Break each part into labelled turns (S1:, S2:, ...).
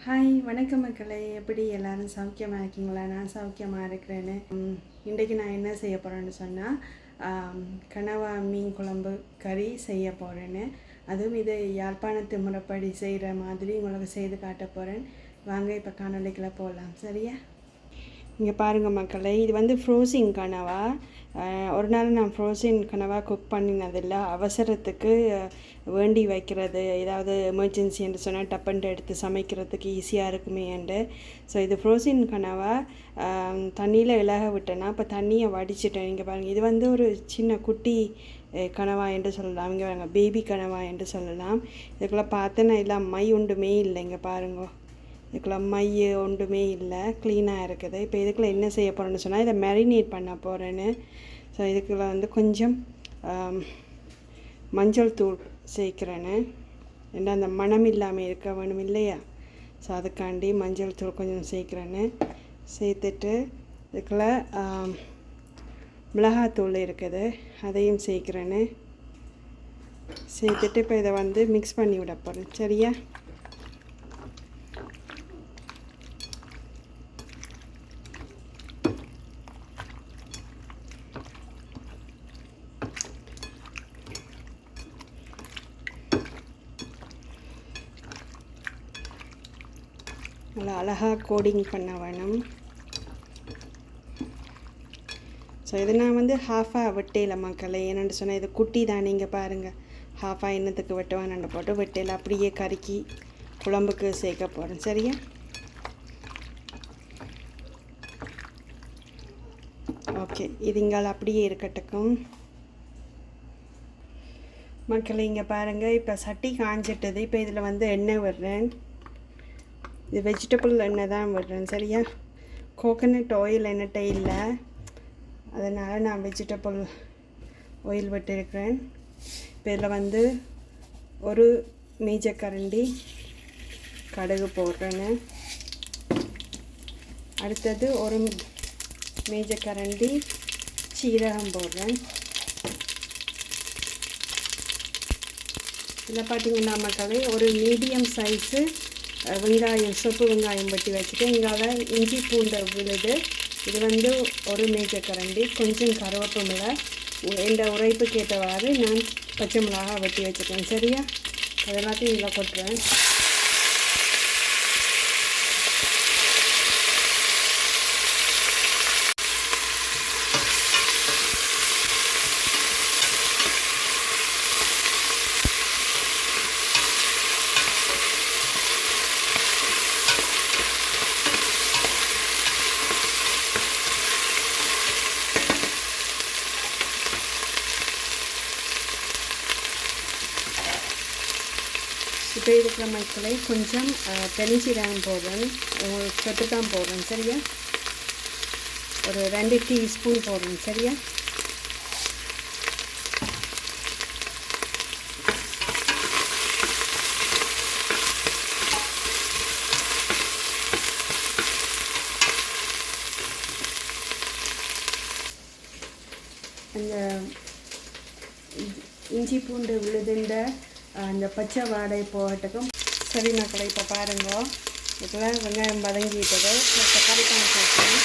S1: Hi வணக்கம் மக்களே. எப்படி எல்லாரும் சௌக்கியமாக இருக்கீங்களா? நான் சௌக்கியமாக இருக்கிறேன்னு இன்றைக்கு நான் என்ன செய்ய போகிறேன்னு சொன்னால் கனவா மீன் குழம்பு கறி செய்ய போகிறேன்னு அதுவும் இது யாழ்ப்பாணத்து முறைப்படி செய்கிற மாதிரி உங்களுக்கு செய்து காட்ட போகிறேன் வாங்க இப்போ காணொலிக்கில் போகலாம் சரியா? இங்கே பாருங்கள் மக்களை இது வந்து ஃப்ரோசின் கனவா? ஒரு நாள் நான் ஃப்ரோசின் கனவா குக் பண்ணினதில்ல. அவசரத்துக்கு வேண்டி வைக்கிறது ஏதாவது எமர்ஜென்சி என்று சொன்னால் டப்பன்ட்டு எடுத்து சமைக்கிறதுக்கு ஈஸியாக இருக்குமே என்று. ஸோ இது ஃப்ரோசின் கனவா? தண்ணியில் இலக விட்டேன்னா இப்போ தண்ணியை வடிச்சிட்டேன். இங்கே பாருங்கள் இது வந்து ஒரு சின்ன குட்டி கனவா என்று சொல்லலாம். இங்கே பாருங்கள் பேபி கனவா என்று சொல்லலாம். இதுக்குள்ளே பார்த்தேன்னா எல்லாம் மை உண்டுமே இல்லை. இங்கே பாருங்கள் இதுக்குள்ள மை ஒன்றுமே இல்லை க்ளீனாக இருக்குது. இப்போ இதுக்குள்ள என்ன செய்ய போகிறேன்னு சொன்னால் இதை மேரினேட் பண்ண போகிறேன்னு ஸோ இதுக்குள்ள வந்து கொஞ்சம் மஞ்சள் தூள் சேர்க்குறேன்னு. ஏன்னா அந்த மணம் இல்லாமல் இருக்க வேணும் இல்லையா? ஸோ அதுக்காண்டி மஞ்சள் தூள் கொஞ்சம் சேர்க்குறேன்னு. சேர்த்துட்டு இதுக்குள்ள மிளகாத்தூள் இருக்குது. அதையும் சேர்க்குறேன்னு. சேர்த்துட்டு இப்போ இதை வந்து மிக்ஸ் பண்ணி விட போகிறேன் சரியா? நல்லா அழகாக கோடிங் பண்ண வேணும். ஸோ இது நான் வந்து ஹாஃபாக வெட்டையில் மக்களை. என்னென்னு சொன்னால் இது குட்டி தான். நீங்கள் பாருங்கள் ஹாஃபாக என்னத்துக்கு வெட்டுவான்னு போட்டு வெட்டையில் அப்படியே கருக்கி குழம்புக்கு சேர்க்க போகிறேன் சரியா? ஓகே இது இங்கால அப்படியே இருக்கட்டுக்கும். மக்களை இங்கே பாருங்கள் இப்போ சட்டி காஞ்சிட்டது. இப்போ இதில் வந்து எண்ணெய் விடுறேன். இது வெஜிடபிள் எண்ணெய் தான் விடுறேன் சரியா? கோகனட் ஆயில் என்னட்ட இல்லை. அதனால் நான் வெஜிடபிள் ஆயில் விட்டுருக்கிறேன். இப்போ இதில் வந்து ஒரு மேஜக்கரண்டி கடுகு போடுறேன்னு. அடுத்தது ஒரு மேஜக்கரண்டி சீரகம் போடுறேன். இதில் பார்த்தீங்கன்னா மக்களே ஒரு மீடியம் சைஸு வெங்காயம் சொப்பு வெங்காயம் வெட்டி வச்சுட்டு இங்கால இஞ்சி பூண்டை விழுது. இது வந்து ஒரு மேஜர் கரண்டி. கொஞ்சம் கருவேப்பமில்லை இந்த உரைப்புக்கு ஏற்றவாறு நான் பச்சை மிளகா வெட்டி வச்சுருக்கேன் சரியா? அது எல்லாத்தையும் இதில் கொட்டுறேன் இப்போ இருக்கிற மக்களை கொஞ்சம் பெருஞ்சீரகம் போடுறேன். சொட்டு தான் போடுறேன். சரியா? ஒரு ரெண்டு டீஸ்பூன் போடுறேன். சரியா? அந்த இஞ்சி- இஞ்சி பூண்டு விழுதுண்ட அந்த பச்சை வாடை போகட்டுக்கும் சரி மக்களை இப்போ பாருங்க. இதெல்லாம் வெங்காயம் வதங்கிட்டது. தக்காளி பழம் சேர்க்கணும்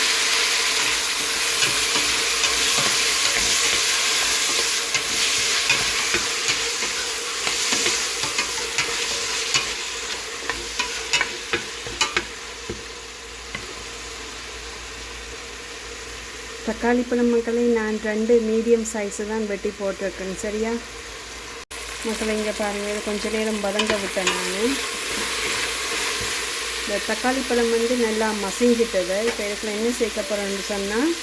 S1: தக்காளி பழம் மக்களை நான் ரெண்டு மீடியம் சைஸு தான் வெட்டி போட்டிருக்கேன். சரியா? மக்களை இங்கே பாருங்கள் இது கொஞ்சம் நேரம் வதங்க விட்டேன் நான். இந்த தக்காளி பழம் வந்து நல்லா மசிஞ்சிட்டது. இப்போ இதுக்குள்ள என்ன சேர்க்க போகிறேன்னு சொன்னால்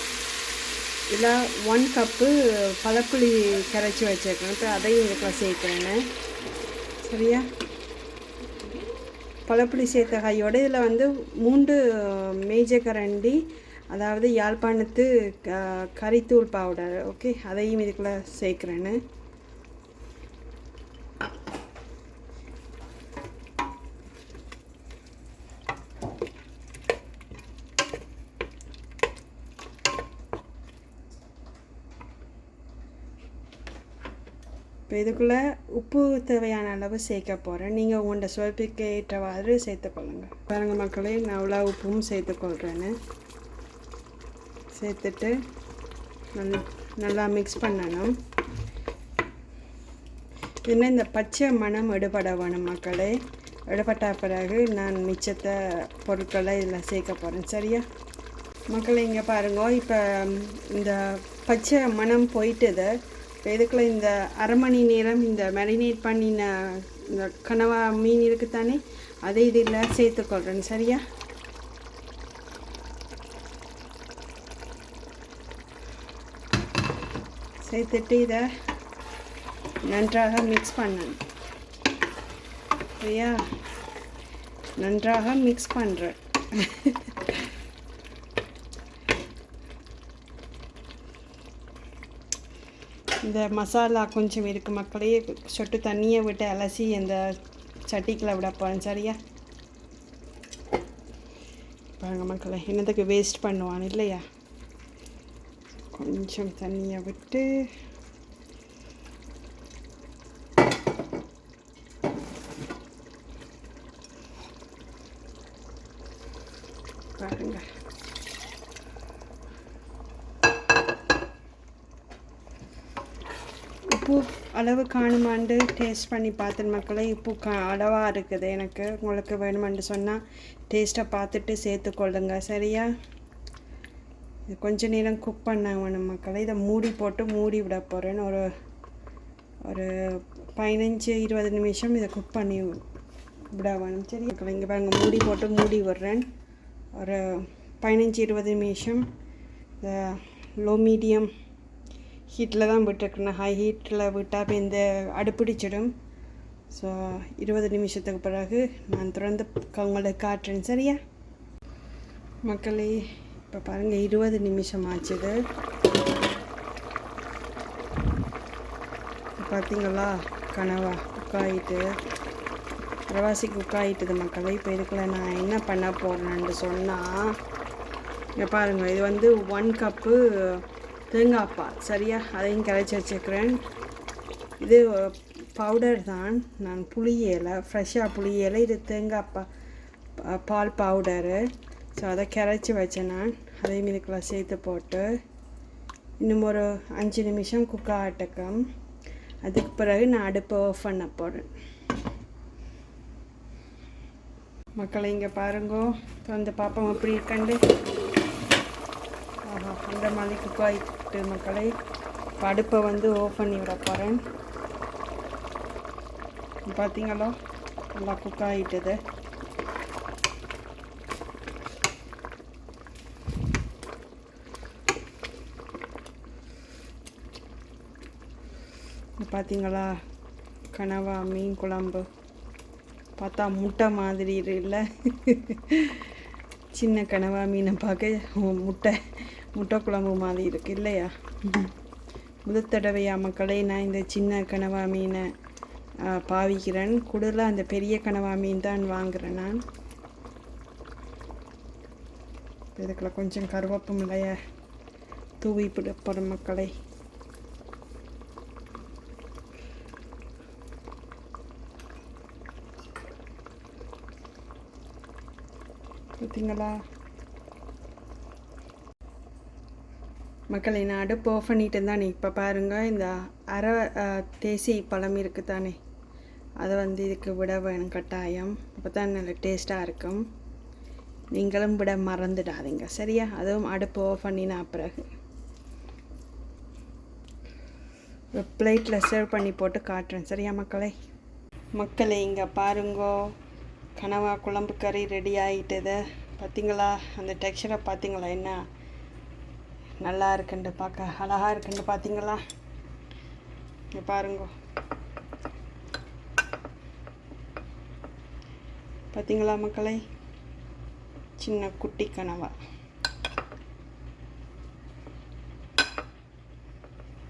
S1: இதில் ஒன் கப்பு பழப்புளி கரைச்சி வச்சுருக்கேன். இப்போ அதையும் இதுக்குள்ள சேர்க்குறேன். சரியா? பழப்புளி சேர்த்த காயோட இதில் வந்து மூன்று மேஜர் கரண்டி அதாவது யாழ்ப்பாணத்து க- கறித்தூள் பவுடர் ஓகே அதையும் இதுக்குள்ளே சேர்க்குறேன்னு. இப்போ இதுக்குள்ளே உப்பு தேவையான அளவு சேர்க்க போகிறேன் நீங்கள் உங்களோட சுவைப்புக்கு ஏற்றவாறு சேர்த்துக்கொள்ளுங்க பாருங்கள் மக்களே நான் அவ்வளோ உப்பும் சேர்த்துக்கொள்கிறேன்னு சேர்த்துட்டு நல் நல்லா மிக்ஸ் பண்ணணும். என்ன இந்த பச்சை மணம் எடுபட வேணும் மக்களே. எடுபட்ட பிறகு நான் மிச்சத்தை பொருட்களை இதில் சேர்க்க போகிறேன் சரியா? மக்களே இங்கே பாருங்க இப்போ இந்த பச்சை மணம் போயிட்டுது. இப்போ இதுக்குள்ள இந்த அரை மணி நேரம் இந்த மேரினேட் பண்ணின இந்த கனவா மீன் இருக்குத்தானே அதை இதில் சேர்த்துக்கொள்கிறேன் சரியா? சேர்த்துட்டு இதை நன்றாக மிக்ஸ் பண்ணணும். சரியா? நன்றாக மிக்ஸ் பண்ணுறேன் இந்த மசாலா கொஞ்சம் இருக்கு மக்களே. சொட்டு தண்ணியை விட்டு அலசி இந்த சட்டிக்குள்ள விட போகிறேன் சரியா? பாருங்கள் மக்களை என்னத்துக்கு வேஸ்ட் பண்ணுவான் இல்லையா? கொஞ்சம் தண்ணியை விட்டு பாருங்கள் உப்பு அளவு காணுமாண்டு டேஸ்ட் பண்ணி பார்த்தேன் மக்களை. உப்பு கா அளவாக இருக்குது எனக்கு. உங்களுக்கு வேணுமென்று சொன்னால் டேஸ்ட்டை பார்த்துட்டு சேர்த்துக்கொள்ளுங்க சரியா? இது கொஞ்ச நேரம் குக் பண்ண வேணும் மக்களை. இதை மூடி போட்டு மூடி விட போகிறேன்னு ஒரு ஒரு பதினஞ்சு இருபது நிமிஷம் இதை குக் பண்ணி விட வேணும். சரி மக்களை இங்கே பாருங்க. மூடி போட்டு மூடி விடுறேன். ஒரு பதினஞ்சு இருபது நிமிஷம். இந்த லோ மீடியம் ஹீட்டில் தான் விட்டுருக்கணும். ஹை ஹீட்டில் விட்டால் இப்போ இந்த அடுப்பிடிச்சிடும். ஸோ இருபது நிமிஷத்துக்கு பிறகு நான் திறந்து க- உங்களுக்கு காட்டுறேன். சரியா? மக்களே இப்போ பாருங்கள் இருபது நிமிஷம் ஆச்சுது. பார்த்தீங்களா கனவா குக் ஆகிட்டு பிரவாசி குக் ஆகிட்டுது மக்களே. இப்போ இதுக்குள்ள நான் என்ன பண்ண போகிறேன்னு சொன்னால் இங்கே பாருங்கள் இது வந்து ஒன் கப்பு தேங்காய் பால். சரியா? அதையும் கரைச்சி வச்சுக்கிறேன். இது பவுடர் தான். நான் புளியலை ஃப்ரெஷ்ஷாக புளியலை இது தேங்காய் பா பால் பவுடரு ஸோ அதை கரைச்சி வச்சேன் நான். அதையும் இதுக்குள்ள சேர்த்து போட்டு இன்னும் ஒரு அஞ்சு நிமிஷம் குக் ஆகட்டுக்கும் அதுக்கு பிறகு நான் அடுப்பை ஆஃப் பண்ண போகிறேன் மக்களை இங்கே பாருங்கோ. வந்து பார்ப்போம் எப்படி கண்டு ஆஹா அந்த மாதிரி குக் ஆகிட்டு மக்களை அடுப்பை வந்து ஆஃப் பண்ணி விட போகிறேன் பார்த்தீங்களா நல்லா குக் ஆகிட்டது பார்த்தீங்களா கனவா மீன் குழம்பு. பார்த்தா முட்டை மாதிரி இல்லை. சின்ன கனவா மீனை பார்க்க முட்டை. முட்டை குழம்பு மாதிரி இருக்கு இல்லையா? முதல் தடவையா மக்களே நான் இந்த சின்ன கனவா மீனை பாவிக்கிறேன். கூடுதலாக அந்த பெரிய கனவா மீன் தான் வாங்குறேன் நான். இதுக்குள்ள கொஞ்சம் கருவேப்பம் இல்லைய தூவி போகிற மக்களை. பார்த்தீங்களா மக்களை நான் அடுப்பு ஆஃப் பண்ணிட்டு தானே. இப்போ பாருங்கள் இந்த அரை தேசி பழம் இருக்குது தானே. அதை வந்து இதுக்கு விட வேணும் கட்டாயம். அப்போ தான் நல்ல டேஸ்ட்டாக இருக்கும். நீங்களும் விட மறந்துடாதீங்க சரியா? அதுவும் அடுப்பு ஆஃப் பண்ணினா பிறகு. பிளேட்டில் சர்வ் பண்ணி போட்டு காட்டுறேன் சரியா மக்களே? மக்களே இங்கே பாருங்கோ. கனவா குழம்பு கறி ரெடி ஆகிட்டது பார்த்தீங்களா அந்த டெக்ஸ்சரை பார்த்தீங்களா என்ன? நல்லா இருக்குண்டு பார்க்க அழகாக இருக்குண்டு பார்த்தீங்களா இங்கே பாருங்க. பார்த்தீங்களா மக்களை? சின்ன குட்டி கனவா.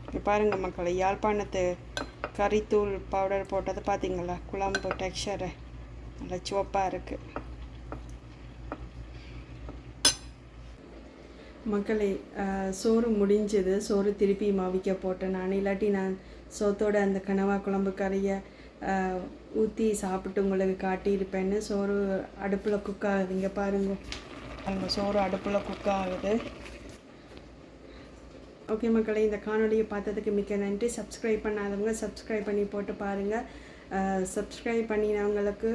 S1: இங்கே பாருங்க மக்களை யாழ்ப்பாணத்து கறித்தூள் பவுடர் போட்டது பார்த்தீங்களா குழம்பு டெக்ஸ்சரு நல்லா சிவப்பாக இருக்குது மக்களே சோறு முடிஞ்சது சோறு திருப்பி மாவிக்க போட்டேன் நான். இல்லாட்டி நான் சோத்தோட அந்த கனவா குழம்பு கறியை ஊற்றி சாப்பிட்டு உங்களுக்கு காட்டியிருப்பேன்னு சோறு அடுப்பில் குக் ஆகுது இங்கே பாருங்க. பாருங்க சோறு அடுப்பில் குக் ஆகுது. ஓகே மக்களே இந்த காணொலியை பார்த்ததுக்கு மிக்க நன்றி. சப்ஸ்கிரைப் பண்ணாதவங்க சப்ஸ்கிரைப் பண்ணி போட்டு பாருங்கள் சப்ஸ்கிரைப் பண்ணினவங்களுக்கு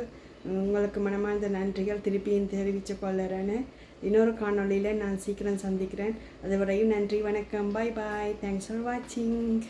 S1: உங்களுக்கு மனமார்ந்த நன்றிகள். திருப்பியும் தெரிவித்து கொள்ளுறேன்னு இன்னொரு காணொளியில் நான் சீக்கிரம் சந்திக்கிறேன். அதுவரையும் நன்றி வணக்கம். பாய் பாய் தேங்க்ஸ் ஃபார் வாட்சிங்